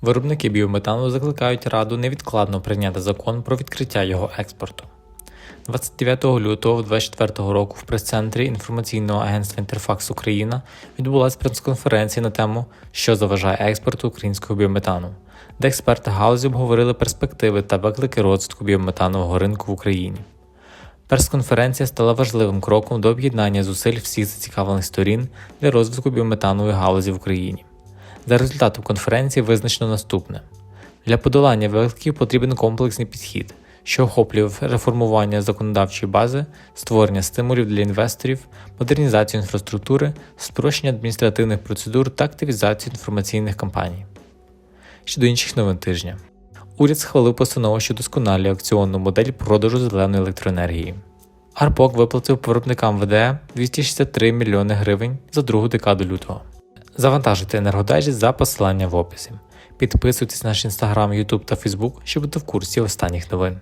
Виробники біометану закликають Раду невідкладно прийняти закон про відкриття його експорту. 29 лютого 2024 року в прес-центрі інформаційного агентства Інтерфакс Україна відбулася прес-конференція на тему, що заважає експорту українського біометану, де експерти галузі обговорили перспективи та виклики розвитку біометанового ринку в Україні. Прес-конференція стала важливим кроком до об'єднання зусиль всіх зацікавлених сторін для розвитку біометанової галузі в Україні. За результатом конференції визначено наступне: для подолання викликів потрібен комплексний підхід, що охоплює реформування законодавчої бази, створення стимулів для інвесторів, модернізацію інфраструктури, спрощення адміністративних процедур та активізацію інформаційних кампаній. Щодо інших новин тижня. Уряд схвалив постанову, що досконалює акціонну модель продажу зеленої електроенергії. Арпок виплатив виробникам ВДЕ 263 мільйони гривень за другу декаду лютого. Завантажуйте енергодайджест за посиланням в описі. Підписуйтесь на наш інстаграм, Ютуб та Фейсбук, щоб бути в курсі останніх новин.